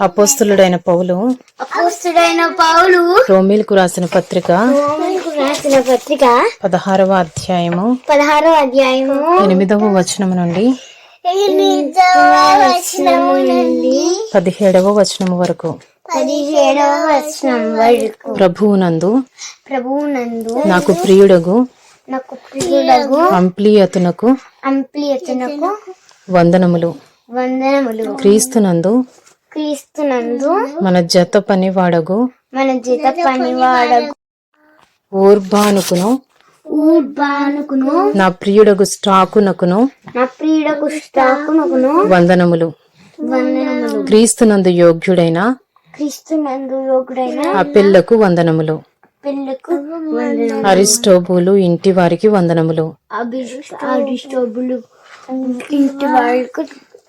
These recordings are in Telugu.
అపోస్తులుడైన పౌలు. అపోస్తుడైన పౌలు. రోమిల్కు రాసిన పత్రిక రాసిన పత్రిక పదహారవ అధ్యాయము. పదహారో అధ్యాయము. ఎనిమిదవ వచనము నుండి ఎనిమిదవ వచనము నుండి పదిహేడవ వచనము వరకు. పదిహేడవ వచనం వరకు. ప్రభువునందు ప్రభువునందు నాకు ప్రియుడగు నాకు ప్రియుడగు అంప్లియతునకు అంప్లియతునకు వందనములు. వందనములు. క్రీస్తునందు క్రీస్తునందు మన జత పనివాడగు మన జిత పనివాడగు ఊర్బానుకును ఊర్బానుకును నా ప్రియుడగు స్టాకునకును. నా ప్రియుడకు స్టాకునకును. వందనములు. వందనములు. క్రీస్తునందు యోగ్యుడైన. క్రీస్తునందు యోగుడైన ఆ పిల్లకు వందనములు. అరిస్టోబులు ఇంటి వారికి వందనములు. అరిస్టోబులు ఇంటి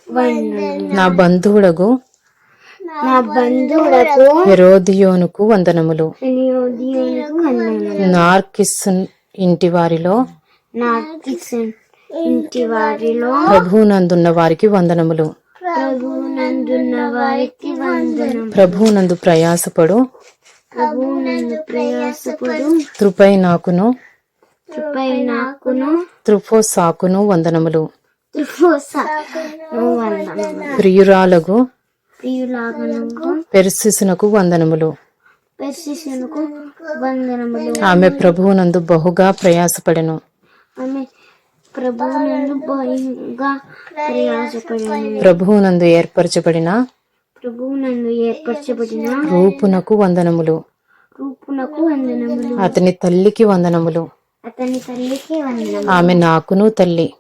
వందనములు నా బంధువుడగు. నా బంధువులకు హెరోదియోనుకు వందనములు. వినియోగియులకు వందనములు. నార్కిస్ ఇంటి వారిలో నార్కిసన్ ఇంటి వారిలో ప్రభువునందున్న వారికి వందనములు. ప్రభునందున్న వారికి వందనం ప్రభువునందు ప్రయాసపడు. ప్రభునందు ప్రయాసపడు. త్రుపై నాకును కృపై నాకును త్రుఫో సాకును వందనములు. ప్రియురాలగు పెర్సిసునకు వందనములు. ఆమె ప్రభువునందు బహుగా ప్రయాసపడెను. ప్రభువునందు బహుగా ప్రయాసపడను. ప్రభువునందు ఏర్పరచబడిన ప్రభువునందు ఏర్పరచబడిన రూపునకు వందనములు. రూపునకు వందనములు. అతని తల్లికి వందనములు. అతని తల్లికి ఆమె నాకును తల్లి.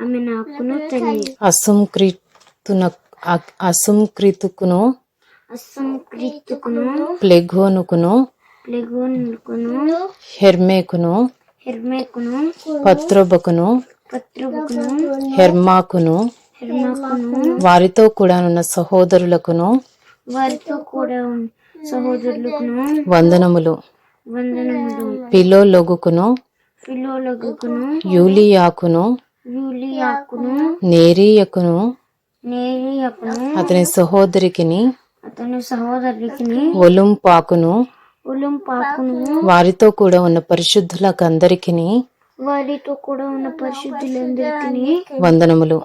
ఆమె నాకును తల్లి. అసంకృతుకును అసంకృతుకును ప్లెగోనుకును ప్లెగోనుకును హెర్మేకును హెర్మేకును పత్రొబకును పత్రుకును హెర్మాకును హెర్మకును వారితో కూడానున్న సహోదరులకును వారితో కూడా ఉన్న సహోదరులకును వందనములు వందనములు పిలోలొగుకును ఫిలోలగుకును యూలియాకును యూలియాకును నేరియకును నేరియకును అతని సహోదరికిని అతని సహోదరికి ఒలుంపాకును ఉలంపాకును వారితో కూడా ఉన్న పరిశుద్ధులకందరికీ వారితో కూడా ఉన్న పరిశుద్ధులందరికీ వందనములు.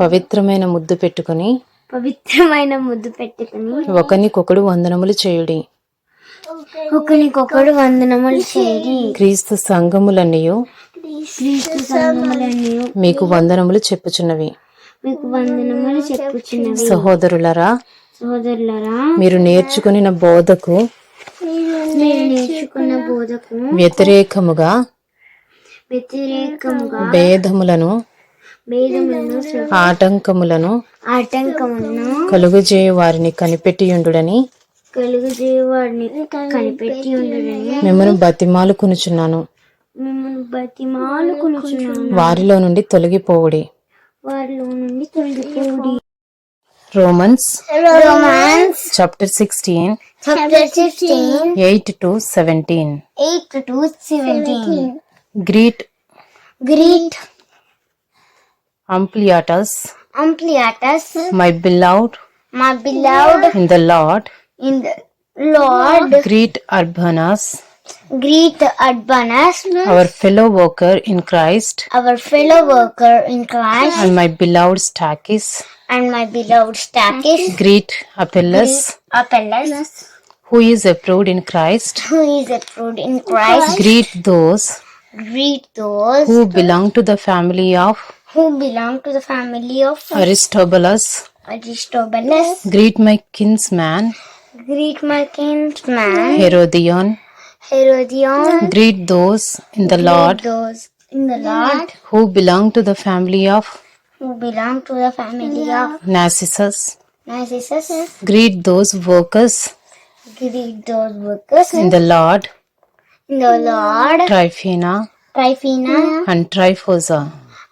పవిత్రమైన ముద్దు పెట్టుకుని పవిత్రమైన ముద్దు పెట్టుకుని ఒకనికొకడు వందనములు చేయుడి. ఒకరికొకడు వందనములు చేరి క్రీస్తు సంఘములన్నయు క్రీస్తు సంగములని మీకు వందనములు చెప్పుచున్నవి. మీకు వందనములు చెప్పుచున్నవి సహోదరులరా సహోదరులరా మీరు నేర్చుకుని బోధకు నేర్చుకున్న బోధకు వ్యతిరేకముగా వ్యతిరేకముగా భేదములను ఆటంకములను ఆటంకములను కలుగజేయు వారిని కనిపెట్టియుండుడని కనిపెట్టి ఉండడని మిమ్మల్ని బతిమాలు కొనుచున్నాను మిమ్మల్ని బతిమాలు కొనుచున్నాను వారిలో నుండి తొలగిపోవుడి. వారిలో నుండి తొలగిపోడి Romans Romans chapter sixteen chapter sixteen eight to seventeen eight to seventeen greet greet Ampliatus Ampliatus my beloved my beloved in the Lord in the Lord, greet Urbanus Greet our fellow worker in Christ, our fellow worker in Christ, and my beloved Stachys, and my beloved Stachys. Greet Apelles, Apelles, who is approved in Christ, who is approved in Christ. Greet those, greet those who belong to the family of, who belong to the family of Aristobulus. Aristobulus. Greet my kinsman, greet my kinsman Herodion. Herodion. Greet those in the Lord Those in the Lord who belong to the family of who belong to the family of Narcissus. Narcissus. Greet those workers Greet those workers in the Lord, in the Lord. Tryphena Tryphena and Tryphosa.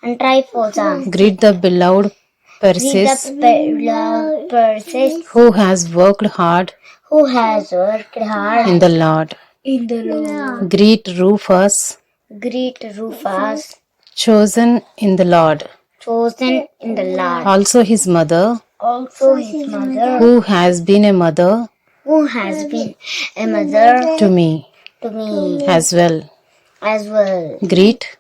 and Tryphosa. Greet the beloved Greet Persis the Persis who has worked hard who has worked hard in the Lord. In the Lord. Greet Rufus, Greet Rufus, chosen in the Lord. chosen in the Lord. Also his mother, also his mother, who has been a mother. Who has been a mother to me. To me. As well. as well. Greet.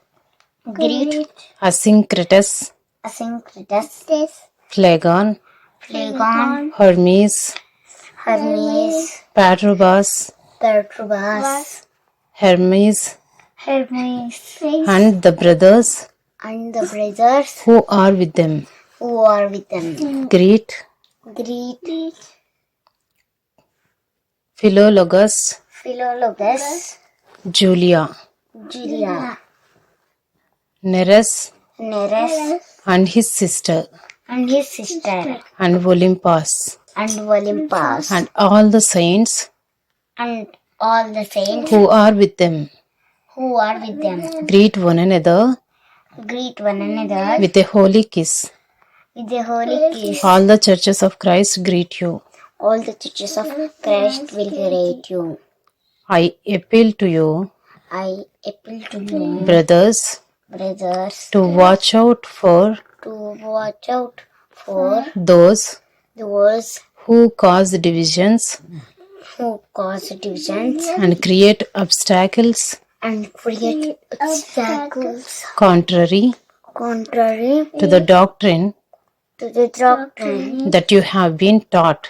Greet. Asyncritus, Asyncritus, Phlegon, Phlegon, Hermes, Hermes, Patrobas, Petrobus, Hermes, Hermes, and the brothers. And the brothers. Who are with them. who are with them. Greet Greet Philologus, Philologus, Julia, Julia, Nereus, Nereus, and his sister, and his sister, and Olympus, and Olympus, and all the saints and all the saints who are with them. who are with them. Greet one another Greet one another with a holy kiss. with a holy kiss. All the churches of Christ greet you. All the churches of Christ will greet you. I appeal to you, I appeal to you, brothers, brothers, to watch out for to watch out for those those who cause divisions cause divisions and create obstacles and create obstacles contrary contrary to the doctrine to the doctrine that you have been taught.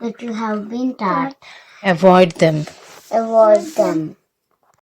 that you have been taught. Avoid them. Avoid them.